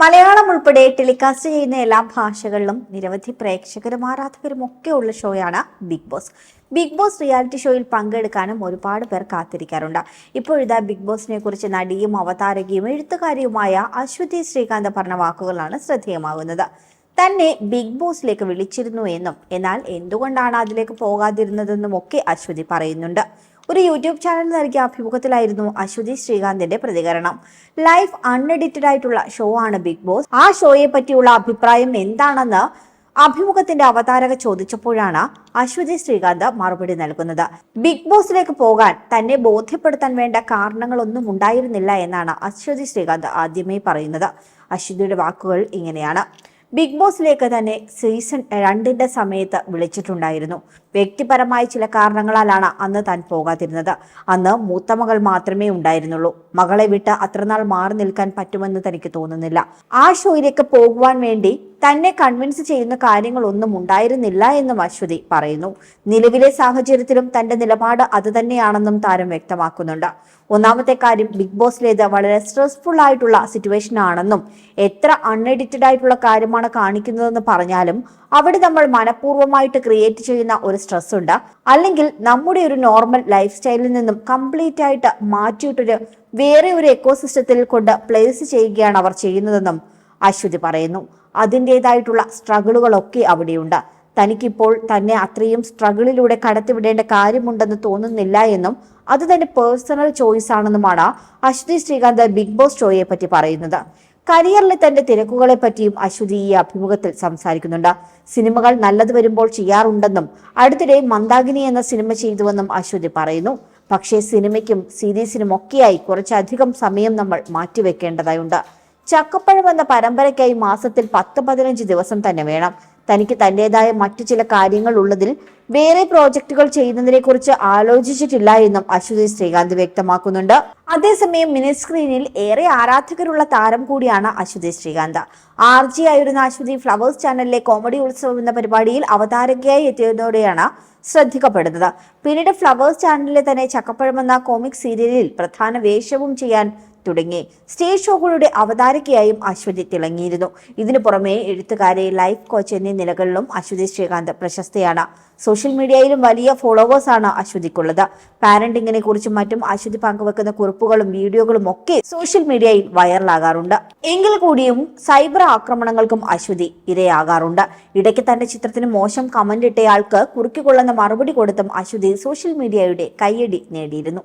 മലയാളം ഉൾപ്പെടെ ടെലികാസ്റ്റ് ചെയ്യുന്ന എല്ലാ ഭാഷകളിലും നിരവധി പ്രേക്ഷകരും ആരാധകരും ഒക്കെ ഉള്ള ഷോയാണ് Bigg Boss Bigg Boss reality ഷോയിൽ പങ്കെടുക്കാനും ഒരുപാട് പേർ കാത്തിരിക്കാറുണ്ട്. ഇപ്പോഴിതാ ബിഗ് ബോസിനെ കുറിച്ച് നടിയും അവതാരകയും എഴുത്തുകാരിയുമായ അശ്വതി ശ്രീകാന്ത് പറഞ്ഞ വാക്കുകളാണ് ശ്രദ്ധേയമാകുന്നത്. തന്നെ ബിഗ് ബോസിലേക്ക് വിളിച്ചിരുന്നു എന്നും എന്നാൽ എന്തുകൊണ്ടാണ് അതിലേക്ക് പോകാതിരുന്നതെന്നും ഒക്കെ അശ്വതി പറയുന്നുണ്ട്. ഒരു യൂട്യൂബ് ചാനൽ നൽകിയ അഭിമുഖത്തിലായിരുന്നു അശ്വതി ശ്രീകാന്തിന്റെ പ്രതികരണം. ലൈഫ് അൺഎഡിറ്റഡ് ആയിട്ടുള്ള ഷോ ആണ് ബിഗ് ബോസ് ആ ഷോയെ പറ്റിയുള്ള അഭിപ്രായം എന്താണെന്ന് അഭിമുഖത്തിന്റെ അവതാരക ചോദിച്ചപ്പോഴാണ് അശ്വതി ശ്രീകാന്ത് മറുപടി നൽകുന്നത്. ബിഗ് ബോസിലേക്ക് പോകാൻ തന്നെ ബോധ്യപ്പെടുത്താൻ വേണ്ട കാരണങ്ങളൊന്നും ഉണ്ടായിരുന്നില്ല എന്നാണ് അശ്വതി ശ്രീകാന്ത് ആദ്യമേ പറയുന്നത്. അശ്വതിയുടെ വാക്കുകൾ ഇങ്ങനെയാണ്. ബിഗ് ബോസിലേക്ക് തന്നെ സീസൺ രണ്ടിന്റെ സമയത്ത് വിളിച്ചിട്ടുണ്ടായിരുന്നു. വ്യക്തിപരമായ ചില കാരണങ്ങളാലാണ് അന്ന് താൻ പോകാതിരുന്നത്. അന്ന് മൂത്ത മകൾ മാത്രമേ ഉണ്ടായിരുന്നുള്ളൂ. മകളെ വിട്ട് അത്രനാൾ മാറി നിൽക്കാൻ പറ്റുമെന്ന് തനിക്ക് തോന്നുന്നില്ല. ആ ഷോയിലേക്ക് പോകുവാൻ വേണ്ടി തന്നെ കൺവിൻസ് ചെയ്യുന്ന കാര്യങ്ങളൊന്നും ഉണ്ടായിരുന്നില്ല എന്നും അശ്വതി പറയുന്നു. നിലവിലെ സാഹചര്യത്തിലും തന്റെ നിലപാട് അത് തന്നെയാണെന്നും താരം വ്യക്തമാക്കുന്നുണ്ട്. ഒന്നാമത്തെ കാര്യം ബിഗ് ബോസിലേത് വളരെ സ്ട്രെസ്ഫുൾ ആയിട്ടുള്ള സിറ്റുവേഷൻ ആണെന്നും എത്ര അൺഎഡിറ്റഡ് ആയിട്ടുള്ള കാര്യമാണ് കാണിക്കുന്നതെന്ന് പറഞ്ഞാലും അവിടെ നമ്മൾ മനഃപൂർവമായിട്ട് ക്രിയേറ്റ് ചെയ്യുന്ന ഒരു സ്ട്രെസ് ഉണ്ട് അല്ലെങ്കിൽ നമ്മുടെ ഒരു നോർമൽ ലൈഫ് സ്റ്റൈലിൽ നിന്നും കംപ്ലീറ്റ് ആയിട്ട് മാറ്റിയിട്ടൊരു വേറെ ഒരു എക്കോസിസ്റ്റത്തിൽ കൊണ്ട് പ്ലേസ് ചെയ്യുകയാണ് അവർ ചെയ്യുന്നതെന്നും അശ്വതി പറയുന്നു. അതിന്റെതായിട്ടുള്ള സ്ട്രഗിളുകളൊക്കെ അവിടെയുണ്ട്. തനിക്കിപ്പോൾ തന്നെ അത്രയും സ്ട്രഗിളിലൂടെ കടത്തിവിടേണ്ട കാര്യമുണ്ടെന്ന് തോന്നുന്നില്ല എന്നും അത് തന്നെ പേഴ്സണൽ ചോയ്സ് ആണെന്നുമാണ് അശ്വതി ശ്രീകാന്ത് ബിഗ് ബോസ് ഷോയെ പറ്റി പറയുന്നത്. കരിയറിലെ തന്റെ തിരക്കുകളെ പറ്റിയും അശ്വതി ഈ അഭിമുഖത്തിൽ സംസാരിക്കുന്നുണ്ട്. സിനിമകൾ നല്ലത് വരുമ്പോൾ ചെയ്യാറുണ്ടെന്നും അടുത്തിടെ മന്ദാകിനി എന്ന സിനിമ ചെയ്തുവെന്നും അശ്വതി പറയുന്നു. പക്ഷേ സിനിമയ്ക്കും സീരീസിനും ഒക്കെയായി കുറച്ചധികം സമയം നമ്മൾ മാറ്റിവെക്കേണ്ടതായുണ്ട്. ചക്കപ്പഴം എന്ന പരമ്പരയ്ക്കായി മാസത്തിൽ പത്ത് പതിനഞ്ച് ദിവസം തന്നെ വേണം. തനിക്ക് തന്റേതായ മറ്റു ചില കാര്യങ്ങൾ ഉള്ളതിൽ വേറെ പ്രോജക്റ്റുകൾ ചെയ്യുന്നതിനെ കുറിച്ച് ആലോചിച്ചിട്ടില്ല എന്നും അശ്വതി ശ്രീകാന്ത് വ്യക്തമാക്കുന്നുണ്ട്. അതേസമയം മിനി സ്ക്രീനിൽ ഏറെ ആരാധകരുള്ള താരം കൂടിയാണ് അശ്വതി ശ്രീകാന്ത്. ആർ ജി ആയിരുന്ന അശ്വതി ഫ്ലവേഴ്സ് ചാനലിലെ കോമഡി ഉത്സവം എന്ന പരിപാടിയിൽ അവതാരകയായി എത്തിയതോടെയാണ് ശ്രദ്ധിക്കപ്പെടുന്നത്. പിന്നീട് ഫ്ലവേഴ്സ് ചാനലിലെ തന്നെ ചക്കപ്പഴം എന്ന കോമിക് സീരിയലിൽ പ്രധാന വേഷവും ചെയ്യാൻ തുടങ്ങി. സ്റ്റേജ് ഷോകളുടെ അവതാരകയായും അശ്വതി തിളങ്ങിയിരുന്നു. ഇതിനു പുറമെ എഴുത്തുകാരെ ലൈഫ് കോച്ച് എന്നീ നിലകളിലും അശ്വതി ശ്രീകാന്ത് പ്രശസ്തയാണ്. സോഷ്യൽ മീഡിയയിലും വലിയ ഫോളോവേഴ്സാണ് അശ്വതിക്കുള്ളത്. പാരന്റിങ്ങിനെ കുറിച്ചും മറ്റും അശ്വതി പങ്കുവെക്കുന്ന കുറിപ്പുകളും വീഡിയോകളും ഒക്കെ സോഷ്യൽ മീഡിയയിൽ വൈറലാകാറുണ്ട്. എങ്കിൽ കൂടിയും സൈബർ ആക്രമണങ്ങൾക്കും അശ്വതി ഇരയാകാറുണ്ട്. ഇടയ്ക്ക് തന്റെ ചിത്രത്തിന് മോശം കമന്റ് ഇട്ടയാൾക്ക് കുറുക്കിക്കൊള്ളുന്ന മറുപടി കൊടുത്തും അശ്വതി സോഷ്യൽ മീഡിയയുടെ കയ്യടി നേടിയിരുന്നു.